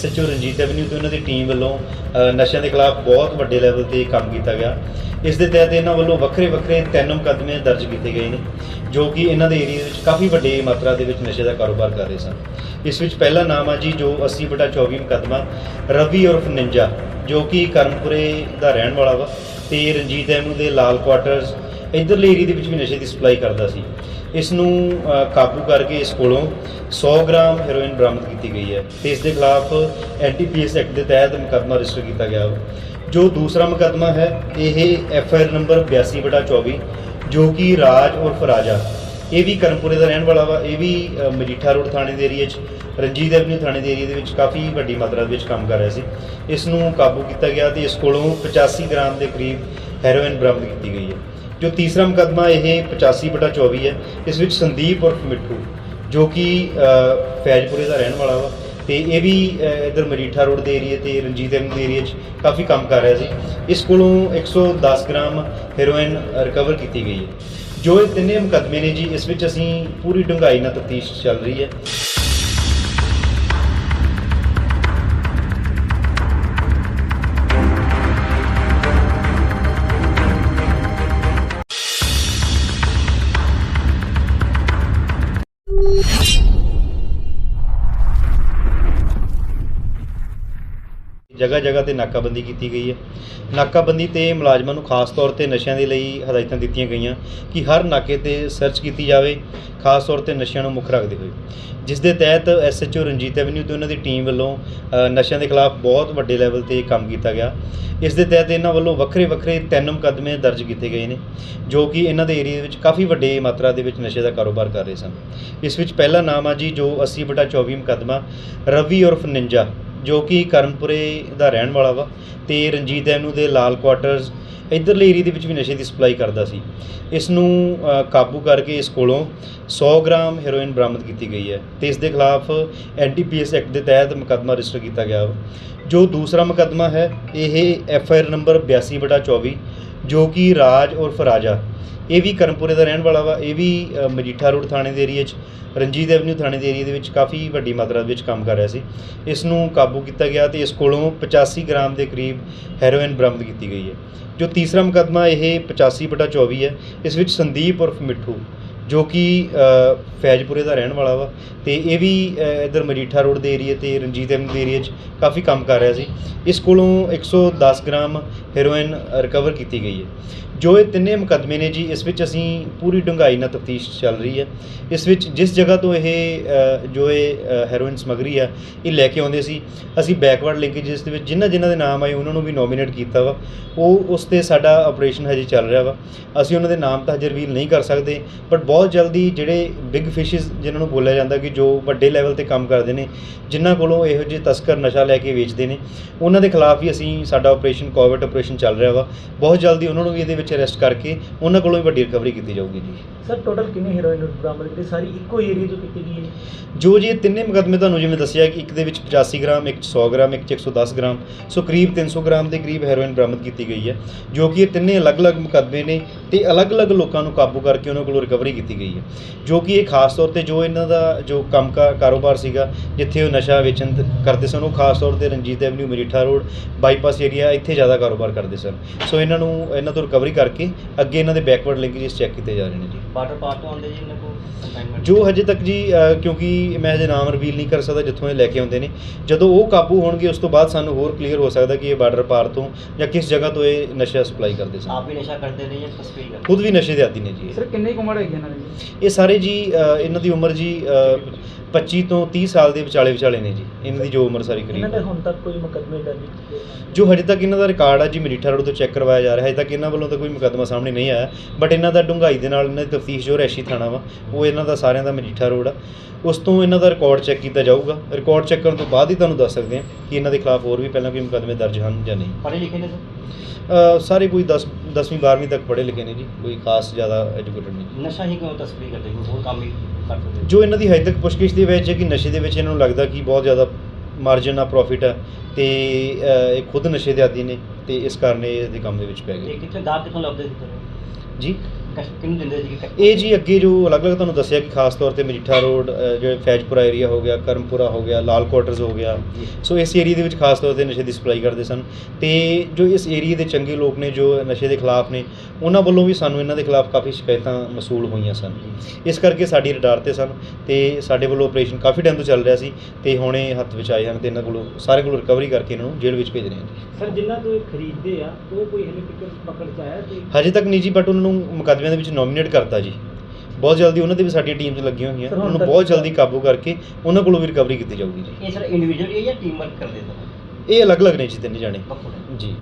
SHO Ranjit avenue ਤੇ ਉਹਨਾਂ ਦੀ team ਵੱਲੋਂ ਨਸ਼ਿਆਂ ਦੇ ਖਿਲਾਫ ਬਹੁਤ ਵੱਡੇ ਲੈਵਲ ਤੇ ਕੰਮ ਕੀਤਾ ਗਿਆ। ਇਸ ਦੇ ਤਹਿਤ ਇਹਨਾਂ ਵੱਲੋਂ ਵੱਖਰੇ ਵੱਖਰੇ ਤਿੰਨ ਮੁਕੱਦਮੇ ਦਰਜ ਕੀਤੇ ਗਏ ਨੇ, ਜੋ ਕਿ ਇਹਨਾਂ ਦੇ ਏਰੀਆ ਵਿੱਚ ਕਾਫੀ ਵੱਡੀ ਮਾਤਰਾ ਦੇ ਵਿੱਚ ਨਸ਼ੇ ਦਾ ਕਾਰੋਬਾਰ ਕਰ ਰਹੇ ਸਨ। ਇਸ ਵਿੱਚ ਪਹਿਲਾ ਨਾਮ ਆ ਜੀ ਜੋ 80 ਬਟਾ 24 ਮੁਕੱਦਮਾ, ਰਵੀ ਉਰਫ ਨਿੰਜਾ, ਜੋ ਕਿ ਕਰਮਪੁਰੇ ਦਾ ਰਹਿਣ ਵਾਲਾ ਵਾ ਤੇ ਰਣਜੀਤ ਐਵਨਿਊ ਦੇ ਲਾਲ ਕੁਆਟਰਸ ਇਧਰਲੇ ਏਰੀਆ ਦੇ ਵਿੱਚ ਵੀ ਨਸ਼ੇ ਦੀ ਸਪਲਾਈ ਕਰਦਾ ਸੀ। ਇਸ ਨੂੰ ਕਾਬੂ ਕਰਕੇ ਇਸ ਕੋਲੋਂ 100 ਗ੍ਰਾਮ ਹੈਰੋਇਨ ਬਰਾਮਦ ਕੀਤੀ ਗਈ ਹੈ ਤੇ ਇਸ ਦੇ ਖਿਲਾਫ ਐਨਟੀਪੀਐਸ ਐਕਟ ਦੇ ਤਹਿਤ ਮੁਕੱਦਮਾ ਰਜਿਸਟਰ ਕੀਤਾ ਗਿਆ ਵਾ। ਜੋ ਦੂਸਰਾ ਮੁਕੱਦਮਾ ਹੈ, ਇਹ ਐਫ ਆਈ ਆਰ ਨੰਬਰ 82/24 ਜੋ ਕਿ ਰਾਜ ਔਰ ਫਰਾਜਾ ਇਹ ਵੀ ਕਰਨਪੁਰੇ ਦਾ ਰਹਿਣ ਵਾਲਾ ਵਾ, ਇਹ ਵੀ ਮਜੀਠਾ ਰੋਡ ਥਾਣੇ ਦੇ ਏਰੀਆ 'ਚ, ਰਣਜੀਤ ਐਵਨਿਊ ਥਾਣੇ ਦੇ ਏਰੀਆ ਦੇ ਵਿੱਚ ਕਾਫੀ ਵੱਡੀ ਮਾਤਰਾ ਦੇ ਵਿੱਚ ਕੰਮ ਕਰ ਰਿਹਾ ਸੀ। ਇਸ ਨੂੰ ਕਾਬੂ ਕੀਤਾ ਗਿਆ ਤੇ ਇਸ ਕੋਲੋਂ 85 ਗ੍ਰਾਮ ਦੇ ਕਰੀਬ ਹੈਰੋਇਨ ਬਰਾਮਦ ਕੀਤੀ ਗਈ ਹੈ। ਜੋ ਤੀਸਰਾ ਮੁਕੱਦਮਾ ਇਹ 85/24 ਹੈ ਇਸ ਵਿੱਚ ਸੰਦੀਪ ਉਰਫ ਮਿੱਠੂ ਜੋ ਕਿ ਫੈਜ਼ਪੁਰੇ ਦਾ ਰਹਿਣ ਵਾਲਾ ਵਾ ਤੇ ਇਹ ਵੀ ਅ, ਇੱਧਰ ਮਰੀਠਾ ਰੋਡ ਦੇ ਏਰੀਆ ਤੇ ਰਣਜੀਤ ਐਮ ਦੇ ਏਰੀਆ 'ਚ ਕਾਫੀ ਕੰਮ ਕਰ ਰਿਹਾ ਸੀ। ਇਸ ਕੋਲੋਂ 110 ਗ੍ਰਾਮ ਹੈਰੋਇਨ ਰਿਕਵਰ ਕੀਤੀ ਗਈ ਹੈ। ਜੋ ਇਹ ਤਿੰਨੇ ਮੁਕੱਦਮੇ ਨੇ ਜੀ ਇਸ ਵਿੱਚ ਅਸੀਂ ਪੂਰੀ ਡੂੰਘਾਈ ਨਾਲ ਤਫਤੀਸ਼ ਚੱਲ ਰਹੀ ਹੈ। ਜਗ੍ਹਾ ਜਗ੍ਹਾ ਤੇ ਨਾਕਾਬੰਦੀ ਕੀਤੀ ਗਈ ਹੈ। ਨਾਕਾਬੰਦੀ ਤੇ ਮੁਲਾਜ਼ਮਾਂ ਨੂੰ ਖਾਸ ਤੌਰ ਤੇ ਨਸ਼ਿਆਂ ਦੇ ਲਈ ਹਦਾਇਤਾਂ ਦਿੱਤੀਆਂ ਗਈਆਂ ਕਿ ਹਰ ਨਾਕੇ ਤੇ ਸਰਚ ਕੀਤੀ ਜਾਵੇ, ਖਾਸ ਤੌਰ ਤੇ ਨਸ਼ਿਆਂ ਨੂੰ ਮੁੱਖ ਰੱਖਦੇ ਹੋਏ। ਜਿਸ ਦੇ ਤਹਿਤ ਐਸਐਚਓ ਰਣਜੀਤ ਐਵਨਿਊ ਤੇ ਉਹਨਾਂ ਦੀ ਟੀਮ ਵੱਲੋਂ ਨਸ਼ਿਆਂ ਦੇ ਖਿਲਾਫ ਬਹੁਤ ਵੱਡੇ ਲੈਵਲ ਤੇ ਕੰਮ ਕੀਤਾ ਗਿਆ। ਇਸ ਦੇ ਤਹਿਤ ਇਹਨਾਂ ਵੱਲੋਂ ਵੱਖਰੇ ਵੱਖਰੇ ਤਿੰਨ ਮੁਕੱਦਮੇ ਦਰਜ ਕੀਤੇ ਗਏ ਨੇ, ਜੋ ਕਿ ਇਹਨਾਂ ਦੇ ਏਰੀਆ ਵਿੱਚ ਕਾਫੀ ਵੱਡੇ ਮਾਤਰਾ ਦੇ ਵਿੱਚ ਨਸ਼ੇ ਦਾ ਕਾਰੋਬਾਰ ਕਰ ਰਹੇ ਸਨ। ਇਸ ਵਿੱਚ ਪਹਿਲਾ ਨਾਮ ਆ ਜੀ ਜੋ 80 ਬਟਾ 24 ਮੁਕੱਦਮਾ ਰਵੀ ਉਰਫ ਨਿੰਜਾ ਜੋ ਕਿ ਕਰਨਪੁਰੇ ਦਾ ਰਹਿਣ ਵਾਲਾ ਵਾ ਤੇ ਰਣਜੀਤ ਐਨੂ ਦੇ ਲਾਲ ਕੁਆਟਰਸ ਇਧਰਲੇ ਏਰੀਏ ਦੇ ਵਿੱਚ ਵੀ ਨਸ਼ੇ ਦੀ ਸਪਲਾਈ ਕਰਦਾ ਸੀ ਇਸ ਨੂੰ ਕਾਬੂ ਕਰਕੇ ਇਸ ਕੋਲੋਂ 100 ਗ੍ਰਾਮ ਹੈਰੋਇਨ ਬਰਾਮਦ ਕੀਤੀ ਗਈ ਹੈ ਤੇ ਇਸ ਦੇ ਖਿਲਾਫ ਐਨਟੀਪੀਐਸ ਐਕਟ ਦੇ ਤਹਿਤ ਮੁਕੱਦਮਾ ਰਜਿਸਟਰ ਕੀਤਾ ਗਿਆ ਵਾ। ਜੋ ਦੂਸਰਾ ਮੁਕੱਦਮਾ ਹੈ, ਇਹ ਐਫ ਆਈ ਆਰ ਨੰਬਰ 82/24 ਜੋ ਕਿ ਰਾਜ ਉਰਫ ਰਾਜਾ ਇਹ ਵੀ ਕਰਨਪੁਰੇ ਦਾ ਰਹਿਣ ਵਾਲਾ ਵਾ, ਇਹ ਵੀ ਮਜੀਠਾ ਰੋਡ ਥਾਣੇ ਦੇ ਏਰੀਆ 'ਚ, ਰਣਜੀਤ ਐਵਨਿਊ ਥਾਣੇ ਦੇ ਏਰੀਆ ਦੇ ਵਿੱਚ ਕਾਫੀ ਵੱਡੀ ਮਾਤਰਾ ਦੇ ਵਿੱਚ ਕੰਮ ਕਰ ਰਿਹਾ ਸੀ। ਇਸ ਨੂੰ ਕਾਬੂ ਕੀਤਾ ਗਿਆ ਤੇ ਇਸ ਕੋਲੋਂ 85 ਗ੍ਰਾਮ ਦੇ ਕਰੀਬ ਹੈਰੋਇਨ ਬਰਾਮਦ ਕੀਤੀ ਗਈ ਹੈ। ਜੋ ਤੀਸਰਾ ਮੁਕੱਦਮਾ, ਇਹ 85/24 ਹੈ। ਇਸ ਵਿੱਚ ਸੰਦੀਪ ਉਰਫ ਮਿੱਠੂ ਜੋ ਕਿ ਫੈਜ਼ਪੁਰੇ ਦਾ ਰਹਿਣ ਵਾਲਾ ਵਾ ਤੇ ਇਹ ਵੀ ਅ, ਇੱਧਰ ਮਜੀਠਾ ਰੋਡ ਦੇ ਏਰੀਆ ਤੇ ਰਣਜੀਤ ਐਮ ਦੇ ਏਰੀਆ 'ਚ ਕਾਫੀ ਕੰਮ ਕਰ ਰਿਹਾ ਸੀ। ਇਸ ਕੋਲੋਂ 110 ਗ੍ਰਾਮ ਹੈਰੋਇਨ ਰਿਕਵਰ ਕੀਤੀ ਗਈ ਹੈ। ਜੋ ਇਹ ਤਿੰਨੇ ਮੁਕੱਦਮੇ ਨੇ ਜੀ, ਇਸ ਵਿੱਚ ਅਸੀਂ ਪੂਰੀ ਡੂੰਘਾਈ ਨਾਲ ਤਫਤੀਸ਼ ਚੱਲ ਰਹੀ ਹੈ। ਇਸ ਵਿੱਚ ਜਿਸ ਜਗ੍ਹਾ ਤੋਂ ਇਹ ਜੋ ਇਹ ਹੈਰੋਇਨ ਸਮਗਰੀ ਆ ਇਹ ਲੈ ਕੇ ਆਉਂਦੇ ਸੀ, ਅਸੀਂ ਬੈਕਵਰਡ ਲਿੰਕੇਜਸ ਦੇ ਵਿੱਚ ਜਿਨ੍ਹਾਂ ਜਿਨ੍ਹਾਂ ਦੇ ਨਾਮ ਆਏ, ਉਹਨਾਂ ਨੂੰ ਵੀ ਨੋਮੀਨੇਟ ਕੀਤਾ ਵਾ। ਉਹ, ਉਸ ਤੇ ਸਾਡਾ ਆਪਰੇਸ਼ਨ ਹਜੇ ਚੱਲ ਰਿਹਾ ਵਾ। ਅਸੀਂ ਉਹਨਾਂ ਦੇ ਨਾਮ ਤਾਂ ਹਜੇ ਰਿਵੀਲ ਨਹੀਂ ਕਰ ਸਕਦੇ ਬਟ ਬਹੁਤ ਜਲਦੀ ਜਿਹੜੇ ਬਿਗ ਫਿਸ਼ਸ ਜਿਨ੍ਹਾਂ ਨੂੰ ਬੋਲਿਆ ਜਾਂਦਾ ਕਿ ਜੋ ਵੱਡੇ ਲੈਵਲ ਤੇ ਕੰਮ ਕਰਦੇ ਨੇ, ਜਿਨ੍ਹਾਂ ਕੋਲੋਂ ਇਹੋ ਜਿਹੇ ਤਸਕਰ ਨਸ਼ਾ ਲੈ ਕੇ ਵੇਚਦੇ ਨੇ, ਉਹਨਾਂ ਦੇ ਖਿਲਾਫ ਵੀ ਅਸੀਂ ਸਾਡਾ ਆਪਰੇਸ਼ਨ ਕੋਵਿਡ ਆਪਰੇਸ਼ਨ ਚੱਲ ਰਿਹਾ ਵਾ। ਬਹੁਤ ਜਲਦੀ ਉਹਨਾਂ ਨੂੰ ਵੀ ਇਹਦੇ ਵਿੱਚ ਅਰੈਸਟ ਕਰਕੇ ਉਹਨਾਂ ਕੋਲੋਂ ਵੀ ਵੱਡੀ ਰਿਕਵਰੀ ਕੀਤੀ ਜਾਊਗੀ ਜੀ। ਸਰ ਟੋਟਲ ਕਿੰਨੀ ਹੈਰੋਇਨ ਬਰਾਮਦ ਕੀਤੀ? ਸਾਰੀ ਇੱਕੋ ਏਰੀਆ 'ਚੋਂ ਕੀਤੀ ਗਈ ਹੈ ਜੋ? ਜੀ ਇਹ ਤਿੰਨੇ ਮੁਕੱਦਮੇ ਤੁਹਾਨੂੰ ਜਿਵੇਂ ਦੱਸਿਆ ਕਿ ਇੱਕ ਦੇ ਵਿੱਚ 85 ਗ੍ਰਾਮ ਇੱਕ 'ਚ 100 ਗ੍ਰਾਮ ਇੱਕ 'ਚ 110 ਗ੍ਰਾਮ ਸੋ ਕਰੀਬ 300 ਗ੍ਰਾਮ ਦੇ ਕਰੀਬ ਹੈਰੋਇਨ ਬਰਾਮਦ ਕੀਤੀ ਗਈ ਹੈ ਜੋ ਕਿ ਇਹ ਤਿੰਨੇ ਅਲੱਗ-ਅਲੱਗ ਮੁਕੱਦਮੇ ਨੇ ਤੇ ਅਲੱਗ-ਅਲੱਗ ਲੋਕਾਂ ਨੂੰ ਕਾਬੂ ਕਰਕੇ ਉਹਨਾਂ ਕੋਲੋਂ ਰਿਕਵਰੀ ਕੀਤੀ ਗਈ ਹੈ। ਜੋ ਕਿ ਇਹ ਖਾਸ ਤੌਰ ਤੇ ਜੋ ਇਹਨਾਂ ਦਾ ਜੋ ਕੰਮ ਕਾਰੋਬਾਰ ਸੀਗਾ ਜਿੱਥੇ ਉਹ ਨਸ਼ਾ ਵੇਚਣ ਤ- ਕਰਦੇ ਸਨ ਉਹ ਖਾਸ ਤੌਰ ਤੇ Ranjit avenue Majitha road bypass area ਇੱਥੇ ਜ਼ਿਆਦਾ ਕਾਰੋਬਾਰ ਕਰਦੇ ਸਨ। ਸੋ ਇਹਨਾਂ ਨੂੰ ਇਹਨਾਂ ਤੋਂ ਰਿਕਵਰੀ ਕਰਕੇ ਅੱਗੇ ਇਹਨਾਂ ਦੇ ਬੈਕਵਰਡ ਲਿੰਕੇਜਸ ਚੈੱਕ ਕੀਤੇ ਜਾ ਰਹੇ ਨੇ ਜੀ। ਬਾਰਡਰ ਪਾਰ ਤੋਂ ਆਉਂਦੇ ਜੀ ਇਹਨਾਂ ਕੋਲ ਕੰਸਾਈਨਮੈਂਟ ਜੋ ਹਜੇ ਤੱਕ ਜੀ ਅ, ਕਿਉਂਕਿ ਮੈਂ ਹਜੇ ਨਾਮ ਰਿਵੀਲ ਨਹੀਂ ਕਰ ਸਕਦਾ ਜਿੱਥੋਂ ਇਹ ਲੈ ਕੇ ਆਉਂਦੇ ਨੇ। ਜਦੋਂ ਉਹ ਕਾਬੂ ਹੋਣਗੇ ਉਸ ਤੋਂ ਬਾਅਦ ਸਾਨੂੰ ਹੋਰ ਕਲੀਅਰ ਹੋ ਸਕਦਾ ਕਿ ਇਹ ਬਾਰਡਰ ਪਾਰ ਤੋਂ ਜਾਂ ਕਿਸ ਜਗ੍ਹਾ ਤੋਂ ਇਹ ਨਸ਼ਾ ਸਪਲਾਈ ਕਰਦੇ ਸਨ। ਆਪ ਵੀ ਨਸ਼ਾ ਕਰਦੇ ਨੇ ਜਾਂ ਤਸਕਰੀ ਕਰਦੇ ਖੁਦ ਵੀ ਨਸ਼ੇ ਦੇ ਆਦੀ ਨੇ ਜੀ ਇਹ। ਸਰ ਕਿੰਨੀ ਕੁ ਉਮਰ ਹੈਗੀ ਇਹਨਾਂ ਦੀ? ਇਹ ਸਾਰੇ ਜੀ ਅ, ਇਹਨਾਂ ਦੀ ਉਮਰ ਜੀ ਅ, 25 ਤੋਂ 30 ਸਾਲ ਦੇ ਵਿਚਾਲੇ ਵਿਚਾਲੇ ਨੇ ਜੀ। ਇਹਨਾਂ ਦੀ ਜੋ ਉਮਰ ਸਾਰੀ ਇਹਨਾਂ ਕਰੀਬ ਦੇ। ਹੁਣ ਤੱਕ ਕੋਈ ਮੁਕੱਦਮੇ ਦਰਜ? ਜੋ ਹਜੇ ਤੱਕ ਇਹਨਾਂ ਦਾ ਰਿਕਾਰਡ ਆ ਜੀ ਮਰੀਠਾ ਰੋਡ ਤੋਂ ਚੈੱਕ ਕਰਵਾਇਆ ਜਾ ਰਿਹਾ। ਹੈ ਹਜੇ ਤੱਕ ਇਹਨਾਂ ਵੱਲੋਂ ਤਾਂ ਕੋਈ ਮੁਕੱਦਮਾ ਸਾਹਮਣੇ ਨਹੀਂ ਆਇਆ ਬਟ ਇਹਨਾਂ ਦਾ ਡੂੰਘਾਈ ਦੇ ਨਾਲ ਇਹਨਾਂ ਦੀ ਤਫਤੀਸ਼ ਜੋ ਰੈਸ਼ੀ ਥਾਣਾ ਵਾ ਉਹ ਇਹਨਾਂ ਦਾ ਸਾਰਿਆਂ ਦਾ ਮਰੀਠਾ ਰੋਡ ਆ। ਉਸ ਤੋਂ ਇਹਨਾਂ ਦਾ ਰਿਕਾਰਡ ਚੈੱਕ ਕੀਤਾ ਜਾਊਗਾ। ਰਿਕਾਰਡ ਚੈੱਕ ਕਰਨ ਤੋਂ ਬਾਅਦ ਹੀ ਤੁਹਾਨੂੰ ਦੱਸ ਸਕਦੇ ਹਾਂ ਕਿ ਇਹਨਾਂ ਦੇ ਖਿਲਾਫ ਹੋਰ ਵੀ ਪਹਿਲਾਂ ਕੋਈ ਮੁਕੱਦਮੇ ਦਰਜ ਹਨ ਜਾਂ ਨਹੀਂ। ਪੜ੍ਹੇ ਲਿਖੇ ਨੇ ਸਰ? ਸਾਰੇ ਕੋਈ 10 10ਵੀਂ 12ਵੀਂ ਤੱਕ ਪੜ੍ਹੇ ਲਿਖੇ ਨੇ ਜੀ ਕੋਈ ਖਾਸ ਜ਼ਿਆਦਾ ਐਜੂਕੇਟਡ ਨਹੀਂ। ਨਸ਼ਾ ਹੀ ਕਿਉਂ ਤਸਕਰੀ ਕਰਦੇ ਕੋਈ ਹੋਰ ਕੰਮ ਹੀ ਕਰ ਸਕਦੇ ਜੋ ਇਹਨਾਂ ਦੀ ਹਜੇ ਤੱਕ ਪੁੱਛਗਿੱਛ ਦੇ ਵਿੱਚ ਹੈ ਕਿ ਨਸ਼ੇ ਦੇ ਵਿੱਚ ਇਹਨਾਂ ਨੂੰ ਲੱਗਦਾ ਕਿ ਬਹੁਤ ਜ਼ਿਆਦਾ ਮਾਰਜਨ ਆ ਪ੍ਰੋਫਿਟ ਹੈ ਤੇ ਇਹ ਖੁਦ ਨਸ਼ੇ ਦੇ ਆਦੀ ਨੇ ਤੇ ਇਸ ਕਾਰਨ ਇਹ ਇਹਦੇ ਕੰਮ ਦੇ ਵਿੱਚ ਪੈ ਇਹ ਗਏ ਕਿੱਥੇ ਗਾਹਕ ਕਿੱਥੋਂ ਲੱਭਦੇ ਸੀ ਜੀ? ਕਿਹਨੂੰ ਦਿੰਦੇ ਸੀ ਕਿ ਇਹ ਜੀ ਅੱਗੇ ਜੋ ਅਲੱਗ-ਅਲੱਗ ਤੁਹਾਨੂੰ ਦੱਸਿਆ ਕਿ ਖਾਸ ਤੌਰ ਤੇ ਮਜੀਠਾ ਰੋਡ ਜਿਹੜੇ ਫੈਜਪੁਰਾ ਏਰੀਆ ਹੋ ਗਿਆ ਕਰਮਪੁਰਾ ਹੋ ਗਿਆ ਲਾਲ ਕੁਆਟਰਸ ਹੋ ਗਿਆ। ਸੋ ਇਸ ਏਰੀਆ ਦੇ ਵਿੱਚ ਖਾਸ ਤੌਰ ਤੇ ਨਸ਼ੇ ਦੀ ਸਪਲਾਈ ਕਰਦੇ ਸਨ। ਤੇ ਜੋ ਇਸ ਏਰੀਆ ਦੇ ਚੰਗੇ ਲੋਕ ਨੇ ਜੋ ਨਸ਼ੇ ਦੇ ਖਿਲਾਫ ਨੇ ਉਹਨਾਂ ਵੱਲੋਂ ਵੀ ਸਾਨੂੰ ਇਹਨਾਂ ਦੇ ਖਿਲਾਫ ਕਾਫੀ ਸ਼ਿਕਾਇਤਾਂ ਮਸੂਲ ਹੋਈਆਂ ਸਨ। ਇਸ ਕਰਕੇ ਸਾਡੀ ਰਡਾਰ ਤੇ ਸਨ ਤੇ ਸਾਡੇ ਵੱਲੋਂ ਆਪਰੇਸ਼ਨ ਕਾਫੀ ਟਾਈਮ ਤੋਂ ਚੱਲ ਰਿਹਾ ਸੀ ਤੇ ਹੁਣ ਹੱਥ ਵਿੱਚ ਆਏ ਹਨ ਤੇ ਇਹਨਾਂ ਕੋਲੋਂ ਸਾਰੇ ਕੋਲੋਂ ਰਿਕਵਰੀ ਕਰਕੇ ਇਹਨਾਂ ਨੂੰ ਜੇਲ੍ਹ ਵਿੱਚ ਭੇਜ ਰਹੇ ਹਾਂ ਸਰ ਜਿਨ੍ਹਾਂ ਤੋਂ ਇਹ ਖਰੀਦਦੇ ਆ ਉਹ ਕੋਈ ਹਲੇ ਤੱਕ ਪਕੜ ਚ ਆਇਆ ਹਜੇ ਤੱਕ ਨਹੀਂ ਜੀ ਬਟ ਉਹਨਾਂ ਨੂੰ ਮੁਕੱਦਮਿਆਂ ਦੇ ਵਿੱਚ ਨੋਮੀਨੇਟ ਕਰਤਾ ਜੀ। ਬਹੁਤ ਜਲਦੀ ਉਹਨਾਂ ਦੇ ਵੀ ਸਾਡੀਆਂ ਟੀਮਸ ਲੱਗੀਆਂ ਹੋਈਆਂ। ਉਹਨਾਂ ਨੂੰ ਬਹੁਤ ਜਲਦੀ ਕਾਬੂ ਕਰਕੇ ਉਹਨਾਂ ਕੋਲੋਂ ਵੀ ਰਿਕਵਰੀ ਕੀਤੀ ਜਾਊਗੀ ਜੀ। ਇਹ ਸਰ ਇੰਡੀਵਿਜੂਅਲ ਜਾਂ ਟੀਮ ਵਰਕ ਕਰਦੇ ਸਰ ਇਹ ਅਲੱਗ-ਅਲੱਗ ਨੇ ਜੀ ਤਿੰਨੇ ਜਾਣੇ। ਜੀ।